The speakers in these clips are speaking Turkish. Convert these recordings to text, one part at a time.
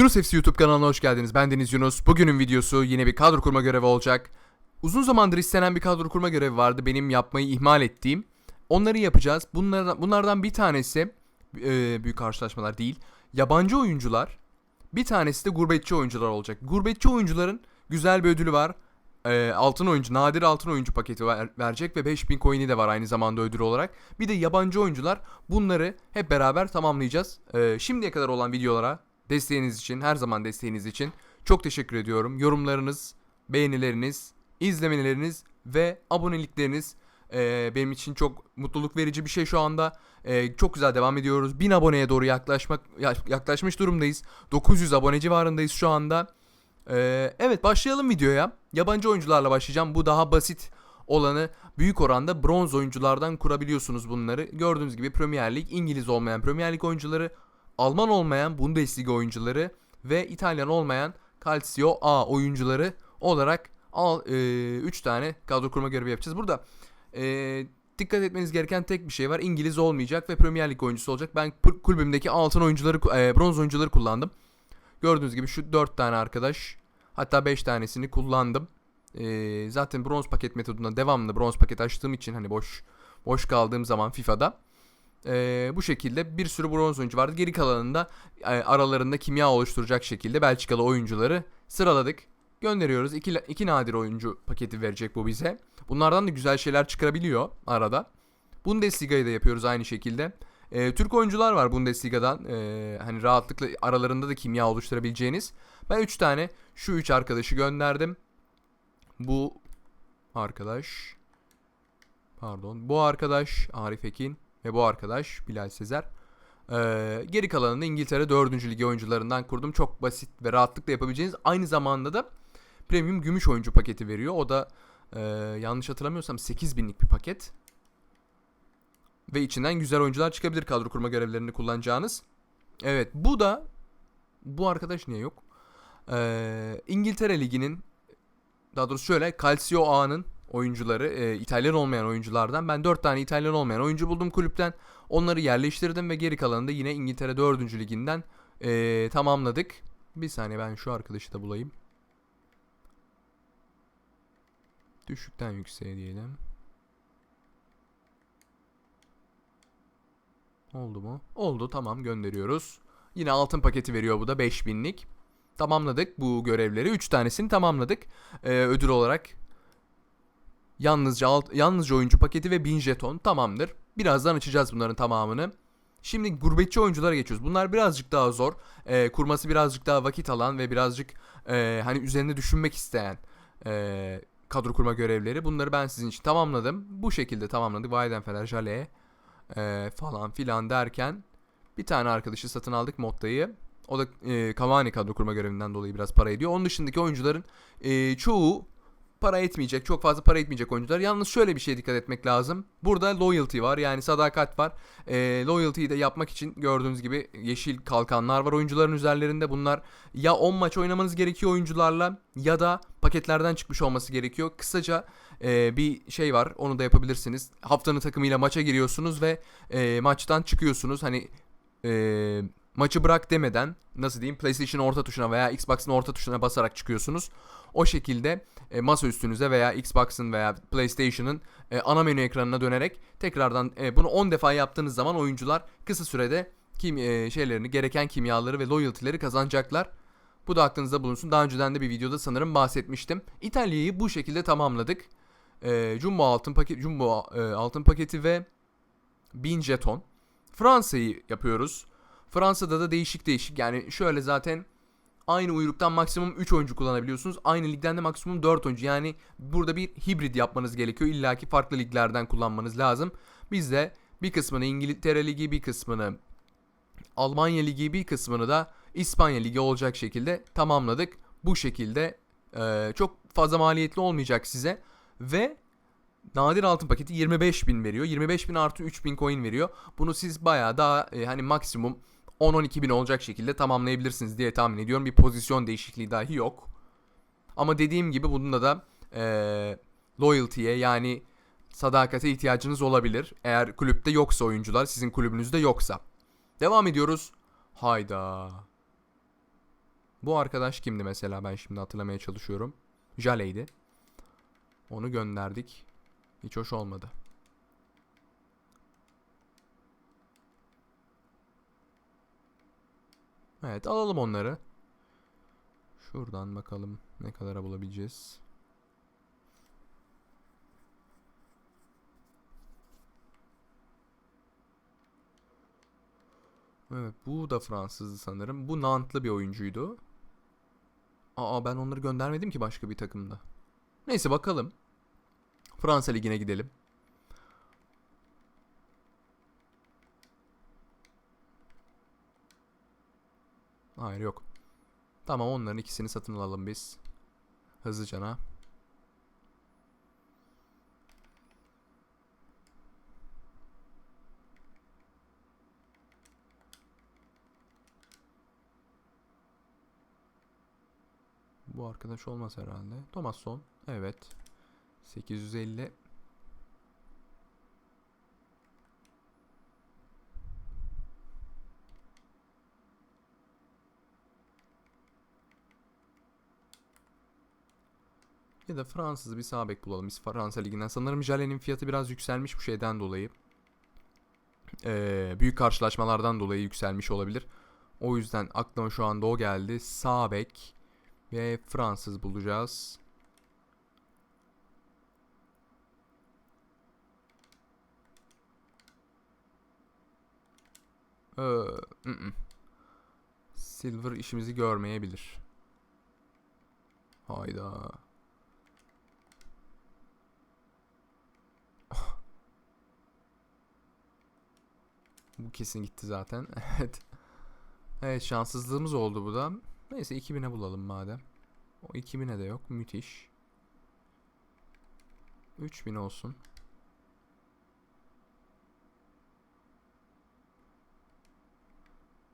Yunus FC YouTube kanalına hoş geldiniz. Ben Deniz Yunus. Bugünün videosu yine bir kadro kurma görevi olacak. Uzun zamandır istenen bir kadro kurma görevi vardı benim yapmayı ihmal ettiğim. Onları yapacağız. Bunlardan, bunlardan bir tanesi e, büyük karşılaşmalar değil. Yabancı oyuncular. Bir tanesi de gurbetçi oyuncular olacak. Gurbetçi oyuncuların güzel bir ödülü var. E, altın oyuncu, nadir altın oyuncu paketi ver- verecek ve 5000 coin'i de var aynı zamanda ödül olarak. Bir de yabancı oyuncular. Bunları hep beraber tamamlayacağız. E, şimdiye kadar olan videolara desteğiniz için, her zaman desteğiniz için çok teşekkür ediyorum. Yorumlarınız, beğenileriniz, izlemeleriniz ve abonelikleriniz e, benim için çok mutluluk verici bir şey şu anda. E, çok güzel devam ediyoruz. 1000 aboneye doğru yaklaşmak ya- yaklaşmış durumdayız. 900 abone civarındayız şu anda. E, evet başlayalım videoya. Yabancı oyuncularla başlayacağım. Bu daha basit olanı büyük oranda bronz oyunculardan kurabiliyorsunuz bunları. Gördüğünüz gibi Premier Lig, İngiliz olmayan Premier Lig oyuncuları, Alman olmayan Bundesliga oyuncuları ve İtalyan olmayan Calcio A oyuncuları olarak 3 tane kadro kurma görevi yapacağız. Burada e, dikkat etmeniz gereken tek bir şey var. İngiliz olmayacak ve Premier Lig oyuncusu olacak. Ben kul- kulübümdeki altın oyuncuları, e, bronz oyuncuları kullandım. Gördüğünüz gibi şu 4 tane arkadaş hatta 5 tanesini kullandım. E, zaten bronz paket metodunda devamlı bronz paket açtığım için hani boş boş kaldığım zaman FIFA'da ee, bu şekilde bir sürü bronz oyuncu vardı. Geri kalanında e, aralarında kimya oluşturacak şekilde Belçikalı oyuncuları sıraladık. Gönderiyoruz. İki, iki nadir oyuncu paketi verecek bu bize. Bunlardan da güzel şeyler çıkarabiliyor arada. Bundesliga'yı da yapıyoruz aynı şekilde. Ee, Türk oyuncular var Bundesliga'dan. Ee, hani rahatlıkla aralarında da kimya oluşturabileceğiniz. Ben 3 tane şu 3 arkadaşı gönderdim. Bu arkadaş pardon bu arkadaş Arif Ekin ve bu arkadaş Bilal Sezer. Ee, geri kalanını İngiltere 4. ligi oyuncularından kurdum. Çok basit ve rahatlıkla yapabileceğiniz. Aynı zamanda da premium gümüş oyuncu paketi veriyor. O da e, yanlış hatırlamıyorsam 8000'lik bir paket. Ve içinden güzel oyuncular çıkabilir kadro kurma görevlerini kullanacağınız. Evet bu da bu arkadaş niye yok? Ee, İngiltere Ligi'nin daha doğrusu şöyle Calcio A'nın oyuncuları e, İtalyan olmayan oyunculardan ben 4 tane İtalyan olmayan oyuncu buldum kulüpten. Onları yerleştirdim ve geri kalanını da yine İngiltere 4. liginden e, tamamladık. Bir saniye ben şu arkadaşı da bulayım. Düşükten yükseğe diyelim. Oldu mu? Oldu tamam gönderiyoruz. Yine altın paketi veriyor bu da 5000'lik. Tamamladık bu görevleri. 3 tanesini tamamladık. Ee, ödül olarak Yalnızca alt, yalnızca oyuncu paketi ve 1000 jeton tamamdır. Birazdan açacağız bunların tamamını. Şimdi gurbetçi oyunculara geçiyoruz. Bunlar birazcık daha zor. Ee, kurması birazcık daha vakit alan ve birazcık e, hani üzerine düşünmek isteyen e, kadro kurma görevleri. Bunları ben sizin için tamamladım. Bu şekilde tamamladık. Weidenfeller, Jale e, falan filan derken bir tane arkadaşı satın aldık Motta'yı. O da e, Cavani kadro kurma görevinden dolayı biraz para ediyor. Onun dışındaki oyuncuların e, çoğu para etmeyecek, çok fazla para etmeyecek oyuncular. Yalnız şöyle bir şeye dikkat etmek lazım. Burada loyalty var yani sadakat var. E, loyalty'yi de yapmak için gördüğünüz gibi yeşil kalkanlar var oyuncuların üzerlerinde. Bunlar ya 10 maç oynamanız gerekiyor oyuncularla ya da paketlerden çıkmış olması gerekiyor. Kısaca e, bir şey var onu da yapabilirsiniz. Haftanın takımıyla maça giriyorsunuz ve e, maçtan çıkıyorsunuz. Hani e, maçı bırak demeden nasıl diyeyim PlayStation orta tuşuna veya Xbox'ın orta tuşuna basarak çıkıyorsunuz. O şekilde e, masa üstünüze veya Xbox'ın veya PlayStation'ın e, ana menü ekranına dönerek tekrardan e, bunu 10 defa yaptığınız zaman oyuncular kısa sürede kim e, şeylerini gereken kimyaları ve loyalty'leri kazanacaklar. Bu da aklınızda bulunsun. Daha önceden de bir videoda sanırım bahsetmiştim. İtalya'yı bu şekilde tamamladık. E, Jumbo altın paket Jumbo e, altın paketi ve 1000 jeton. Fransa'yı yapıyoruz. Fransa'da da değişik değişik yani şöyle zaten aynı uyruktan maksimum 3 oyuncu kullanabiliyorsunuz. Aynı ligden de maksimum 4 oyuncu. Yani burada bir hibrit yapmanız gerekiyor. İlla ki farklı liglerden kullanmanız lazım. Biz de bir kısmını İngiltere Ligi, bir kısmını Almanya Ligi, bir kısmını da İspanya Ligi olacak şekilde tamamladık. Bu şekilde e, çok fazla maliyetli olmayacak size. Ve nadir altın paketi 25.000 veriyor. 25.000 artı 3.000 coin veriyor. Bunu siz bayağı daha e, hani maksimum 10-12 bin olacak şekilde tamamlayabilirsiniz diye tahmin ediyorum. Bir pozisyon değişikliği dahi yok. Ama dediğim gibi bunda da e, loyalty'ye yani sadakate ihtiyacınız olabilir. Eğer kulüpte yoksa oyuncular, sizin kulübünüzde yoksa. Devam ediyoruz. Hayda. Bu arkadaş kimdi mesela ben şimdi hatırlamaya çalışıyorum. Jale'ydi. Onu gönderdik. Hiç hoş olmadı. Evet alalım onları. Şuradan bakalım ne kadara bulabileceğiz. Evet bu da Fransızdı sanırım. Bu Nantlı bir oyuncuydu. Aa ben onları göndermedim ki başka bir takımda. Neyse bakalım. Fransa Ligi'ne gidelim. Hayır yok. Tamam onların ikisini satın alalım biz. Hızlıcana. Bu arkadaş olmaz herhalde. Thomasson. Evet. 850. Ya da Fransız bir sağ bek bulalım. Biz Fransa Ligi'nden. Sanırım Jale'nin fiyatı biraz yükselmiş bu şeyden dolayı. Ee, büyük karşılaşmalardan dolayı yükselmiş olabilir. O yüzden aklıma şu anda o geldi. Sağ bek ve Fransız bulacağız. Ee, ı-ı. Silver işimizi görmeyebilir. Hayda. Bu kesin gitti zaten. evet. Evet şanssızlığımız oldu bu da. Neyse 2000'e bulalım madem. O 2000'e de yok. Müthiş. 3000 olsun.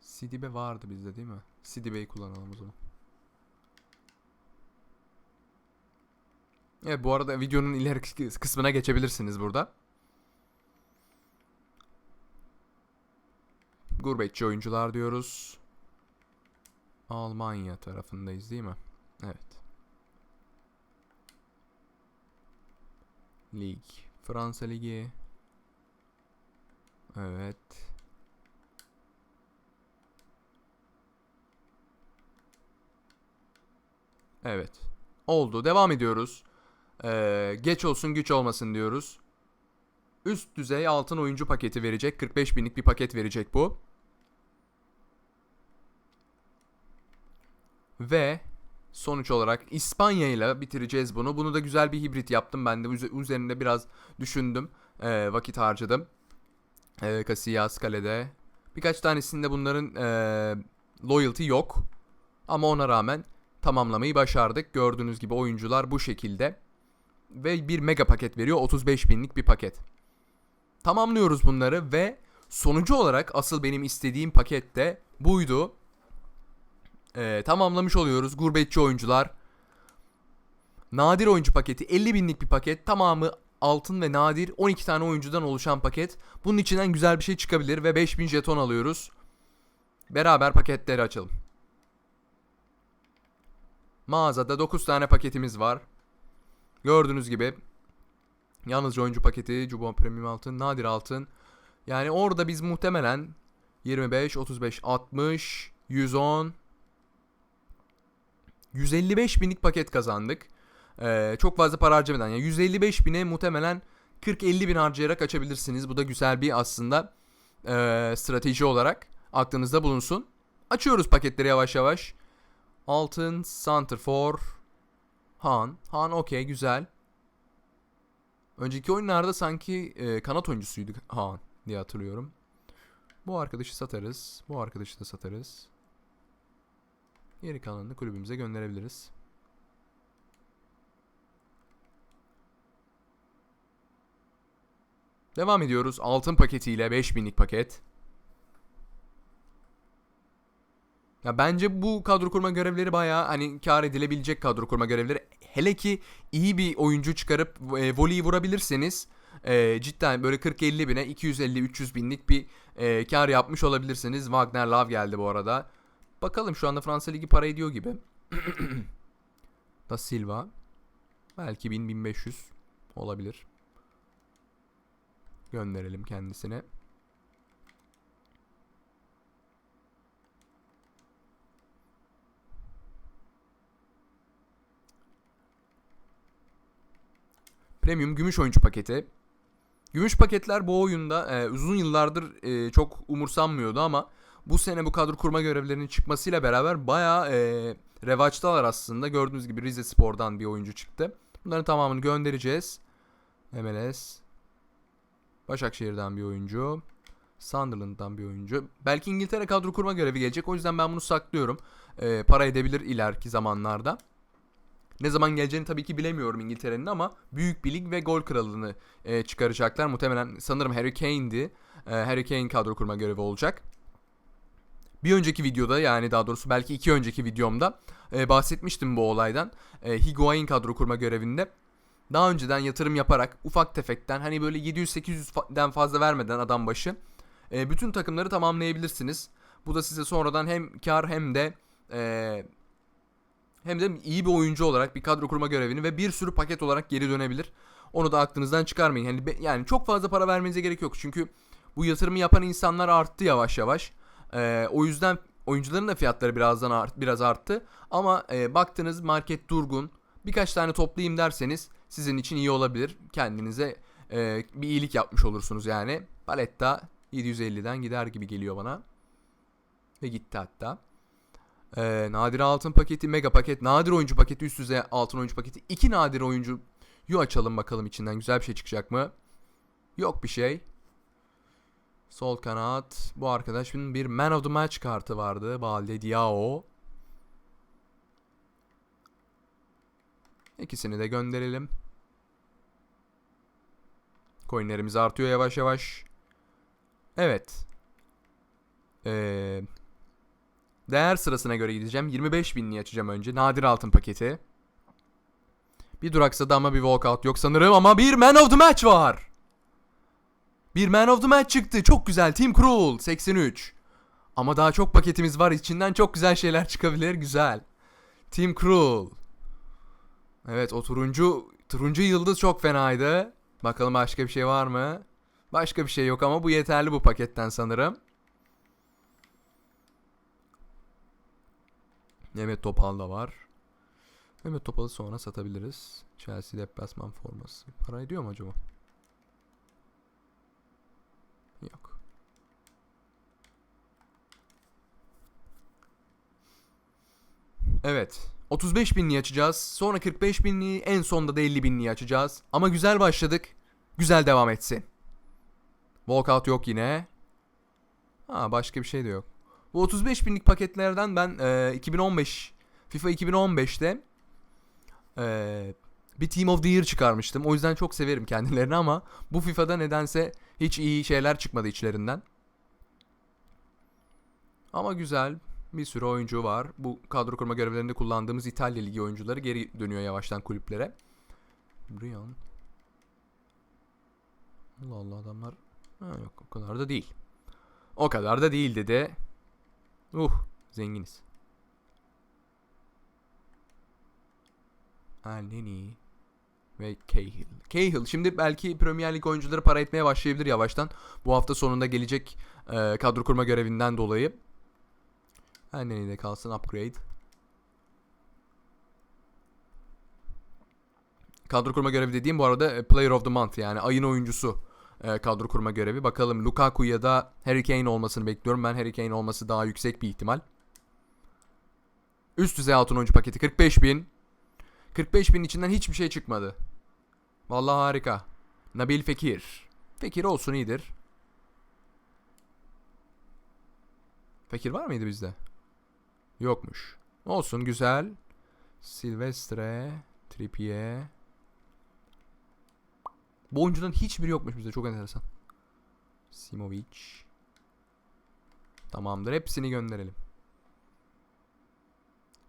Sidibe vardı bizde değil mi? Sidibe'yi kullanalım o zaman. Evet bu arada videonun ileriki kısmına geçebilirsiniz burada. Gurbetçi oyuncular diyoruz. Almanya tarafındayız değil mi? Evet. Lig. Fransa Ligi. Evet. Evet. Oldu. Devam ediyoruz. Ee, geç olsun güç olmasın diyoruz. Üst düzey altın oyuncu paketi verecek. 45 binlik bir paket verecek bu. Ve sonuç olarak İspanya ile bitireceğiz bunu. Bunu da güzel bir hibrit yaptım. Ben de üze- üzerinde biraz düşündüm. Ee, vakit harcadım. Ee, Casillas kalede. Birkaç tanesinde bunların ee, loyalty yok. Ama ona rağmen tamamlamayı başardık. Gördüğünüz gibi oyuncular bu şekilde. Ve bir mega paket veriyor. 35 binlik bir paket. Tamamlıyoruz bunları ve sonucu olarak asıl benim istediğim paket de buydu. Ee, tamamlamış oluyoruz. Gurbetçi oyuncular. Nadir oyuncu paketi 50 binlik bir paket. Tamamı altın ve nadir 12 tane oyuncudan oluşan paket. Bunun içinden güzel bir şey çıkabilir ve 5000 jeton alıyoruz. Beraber paketleri açalım. Mağazada 9 tane paketimiz var. Gördüğünüz gibi yalnızca oyuncu paketi, Cubo Premium altın, nadir altın. Yani orada biz muhtemelen 25, 35, 60, 110, 155 binlik paket kazandık. Ee, çok fazla para harcamadan. Yani 155 bine muhtemelen 40-50 bin harcayarak açabilirsiniz. Bu da güzel bir aslında ee, strateji olarak aklınızda bulunsun. Açıyoruz paketleri yavaş yavaş. Altın, Santrfor, Han. Han okey güzel. Önceki oyunlarda sanki e, kanat oyuncusuydu Han diye hatırlıyorum. Bu arkadaşı satarız. Bu arkadaşı da satarız. Geri kalanını kulübümüze gönderebiliriz. Devam ediyoruz. Altın paketiyle 5000'lik paket. Ya bence bu kadro kurma görevleri bayağı hani kar edilebilecek kadro kurma görevleri. Hele ki iyi bir oyuncu çıkarıp e, voleyi vurabilirseniz e, cidden böyle 40-50 bine 250-300 binlik bir e, kar yapmış olabilirsiniz. Wagner Love geldi bu arada. Bakalım şu anda Fransa Ligi para ediyor gibi. da Silva. Belki 1000-1500 olabilir. Gönderelim kendisine. Premium gümüş oyuncu paketi. Gümüş paketler bu oyunda e, uzun yıllardır e, çok umursanmıyordu ama bu sene bu kadro kurma görevlerinin çıkmasıyla beraber bayağı e, revaçtalar aslında. Gördüğünüz gibi Rize Spor'dan bir oyuncu çıktı. Bunların tamamını göndereceğiz. MLS. Başakşehir'den bir oyuncu. Sunderland'dan bir oyuncu. Belki İngiltere kadro kurma görevi gelecek. O yüzden ben bunu saklıyorum. E, para edebilir ileriki zamanlarda. Ne zaman geleceğini tabii ki bilemiyorum İngiltere'nin ama büyük bir lig ve gol kralını e, çıkaracaklar. Muhtemelen sanırım Harry Kane'di. E, Harry Kane kadro kurma görevi olacak. Bir önceki videoda yani daha doğrusu belki iki önceki videomda e, bahsetmiştim bu olaydan. E, Higuain kadro kurma görevinde daha önceden yatırım yaparak ufak tefekten hani böyle 700-800'den fazla vermeden adam başı e, bütün takımları tamamlayabilirsiniz. Bu da size sonradan hem kar hem de e, hem de iyi bir oyuncu olarak bir kadro kurma görevini ve bir sürü paket olarak geri dönebilir. Onu da aklınızdan çıkarmayın. Yani, yani çok fazla para vermenize gerek yok. Çünkü bu yatırımı yapan insanlar arttı yavaş yavaş. Ee, o yüzden oyuncuların da fiyatları birazdan art, biraz arttı. Ama e, baktınız market durgun. Birkaç tane toplayayım derseniz sizin için iyi olabilir. Kendinize e, bir iyilik yapmış olursunuz yani. Paletta 750'den gider gibi geliyor bana. Ve gitti hatta. Ee, nadir altın paketi, mega paket, nadir oyuncu paketi, üst düzey altın oyuncu paketi. iki nadir oyuncuyu açalım bakalım içinden güzel bir şey çıkacak mı? Yok bir şey. Sol kanat. Bu arkadaşın bir Man of the Match kartı vardı. Balde Diao. İkisini de gönderelim. Coinlerimiz artıyor yavaş yavaş. Evet. Eee... Değer sırasına göre gideceğim. 25 binliği açacağım önce. Nadir altın paketi. Bir duraksadı ama bir walkout yok sanırım ama bir man of the match var. Bir man of the match çıktı. Çok güzel. Team Cruel 83. Ama daha çok paketimiz var. İçinden çok güzel şeyler çıkabilir. Güzel. Team Cruel. Evet o turuncu turuncu yıldız çok fenaydı. Bakalım başka bir şey var mı? Başka bir şey yok ama bu yeterli bu paketten sanırım. Mehmet Topal da var. Mehmet Topal'ı sonra satabiliriz. Chelsea deplasman forması. Para ediyor mu acaba? Yok. Evet. 35 binliği açacağız. Sonra 45 binliği. En sonda da 50 binliği açacağız. Ama güzel başladık. Güzel devam etsin. Walkout yok yine. Ha başka bir şey de yok. Bu 35 binlik paketlerden ben e, 2015 FIFA 2015'te e, bir Team of the Year çıkarmıştım. O yüzden çok severim kendilerini ama bu FIFA'da nedense hiç iyi şeyler çıkmadı içlerinden. Ama güzel bir sürü oyuncu var. Bu kadro kurma görevlerinde kullandığımız İtalya Ligi oyuncuları geri dönüyor yavaştan kulüplere. Brian. Allah Allah adamlar. Ha, yok o kadar da değil. O kadar da değil dedi. Uh zenginiz. Alneni ve Cahill. Cahill şimdi belki Premier Lig oyuncuları para etmeye başlayabilir yavaştan. Bu hafta sonunda gelecek e, kadro kurma görevinden dolayı. Alneni de kalsın upgrade. Kadro kurma görevi dediğim bu arada e, Player of the Month yani ayın oyuncusu e, kadro kurma görevi. Bakalım Lukaku ya da Harry Kane olmasını bekliyorum. Ben Harry Kane olması daha yüksek bir ihtimal. Üst düzey altın oyuncu paketi 45 bin. 45 bin içinden hiçbir şey çıkmadı. Vallahi harika. Nabil Fekir. Fekir olsun iyidir. Fekir var mıydı bizde? Yokmuş. Olsun güzel. Silvestre, Trippier. Bu oyuncudan hiçbiri yokmuş bizde çok enteresan. Simovic. Tamamdır hepsini gönderelim.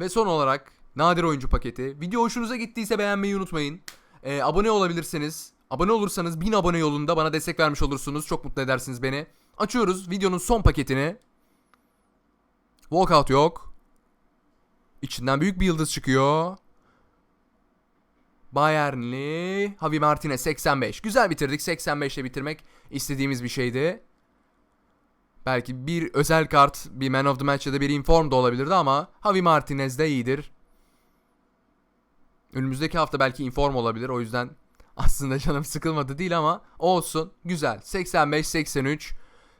Ve son olarak nadir oyuncu paketi. Video hoşunuza gittiyse beğenmeyi unutmayın. Ee, abone olabilirsiniz. Abone olursanız 1000 abone yolunda bana destek vermiş olursunuz. Çok mutlu edersiniz beni. Açıyoruz videonun son paketini. Walkout yok. İçinden büyük bir yıldız çıkıyor. Bayernli. Javi Martinez 85. Güzel bitirdik. 85 ile bitirmek istediğimiz bir şeydi. Belki bir özel kart, bir man of the match ya da bir inform da olabilirdi ama Javi Martinez de iyidir. Önümüzdeki hafta belki inform olabilir. O yüzden aslında canım sıkılmadı değil ama olsun. Güzel. 85, 83,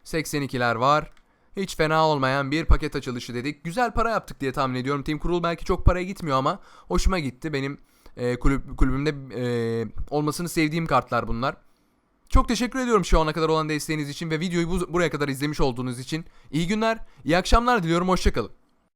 82'ler var. Hiç fena olmayan bir paket açılışı dedik. Güzel para yaptık diye tahmin ediyorum. Team Kurul belki çok paraya gitmiyor ama hoşuma gitti. Benim e, kulüp, kulübümde e, olmasını sevdiğim kartlar bunlar. Çok teşekkür ediyorum şu ana kadar olan desteğiniz için ve videoyu bu, buraya kadar izlemiş olduğunuz için. İyi günler, iyi akşamlar diliyorum. Hoşçakalın.